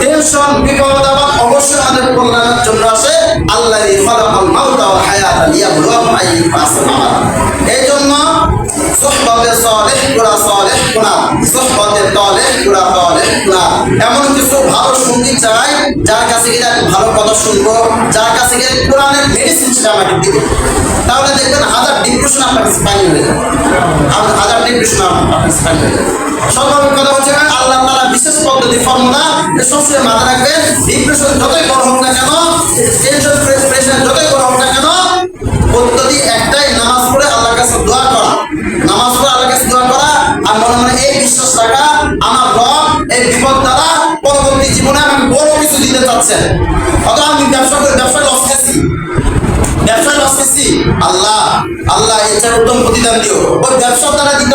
Tension, বিপদ আপদ অবশ্যই আমাদের কল্যাণের জন্য আসে। আল্লাহ খালাকাল মাউতা ওয়াল হায়াতা লিয়াবলুয়াকুম আইয়ুকুম আহসানু এই জন্য সোহবতে সালেহ করা সালেহ করা, সোহবতে তালেহ করা তালেহ করা। এমন কিছু ভালো সঙ্গী চাই যার কাছে গিয়ে ভালো কথা শুনব, যার কাছে গিয়ে কোরআনের মেডিসিন সেটা আমাকে দিবে। তাহলে দেখবেন হাজার ডিপ্রেশন আপনার কাছে হয়ে যাবে। হাজার ডিপ্রেশন আপনার কাছে হয়ে যাবে। স্বাভাবিক কথা হচ্ছে তারা বিশেষ পদ্ধতি ফর্মুলা সবসময় মাথা রাখবেন ডিপ্রেশন যতই বড় হোক না কেন টেনশন প্রেশার যতই বড় হোক না কেন পদ্ধতি একটাই নামাজ পড়ে আল্লাহর কাছে দোয়া করা। নামাজ পড়ে আল্লাহর কাছে দোয়া করা আর মনে মনে এই বিশ্বাস রাখা আমার রব, এই বিপদ দ্বারা পরবর্তী জীবনে আমাকে বড় কিছু দিতে চাচ্ছেন। অথবা আমি ব্যবসা করে ব্যবসায় লস খাচ্ছি ব্যবসায় লস খাচ্ছি আল্লাহ আল্লাহ এছাড়া উত্তম প্রতিদান দিও। ওই ব্যবসার দ্বারা দিতে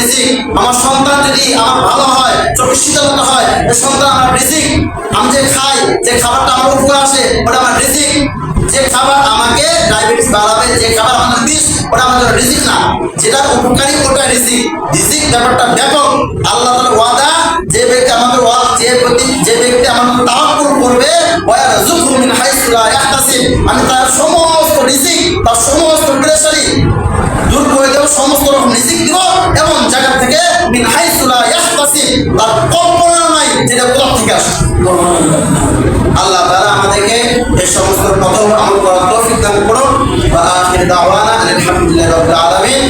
রিজিক, আমার সন্তান যদি আমার ভালো হয়, চোখের শীতলতা হয় সন্তান আমার রিজিক। আমি যে খাই, যে খাবারটা আমার উপর আসে, ওটা আমার রিজিক। যে খাবার আমাকে ডায়াবেটিস বাড়াবে, যে খাবার আমাদের বিষ, ওটা আমাদের রিজিক না। যেটা উপকারী ওটা রিজিক। রিজিক ব্যাপারটা ব্যাপক। আল্লাহ তাআলা ওয়াদা, যে ব্যক্তি আমাদের ওয়াদ, যে ব্যক্তি যে ব্যক্তি আমাদের তাওয়াক্কুল করবে ওয়া রাযুকহু মিন হাইসু আমি তার সমস্ত রিজিক, তার সমস্ত প্রেসারি দূর করে দেব, সমস্ত রকম রিজিক দিব। মিন হাইসুলা ইয়াসতাসি তার কল্পনা নাই যেটা কোথা থেকে আসে আল্লাহ তাআলা আমাদেরকে এই সমস্ত কথা আমল করার তৌফিক দান করুন। ওয়া আখির দাওয়ানা আলহামদুলিল্লাহি রাব্বিল আলামিন।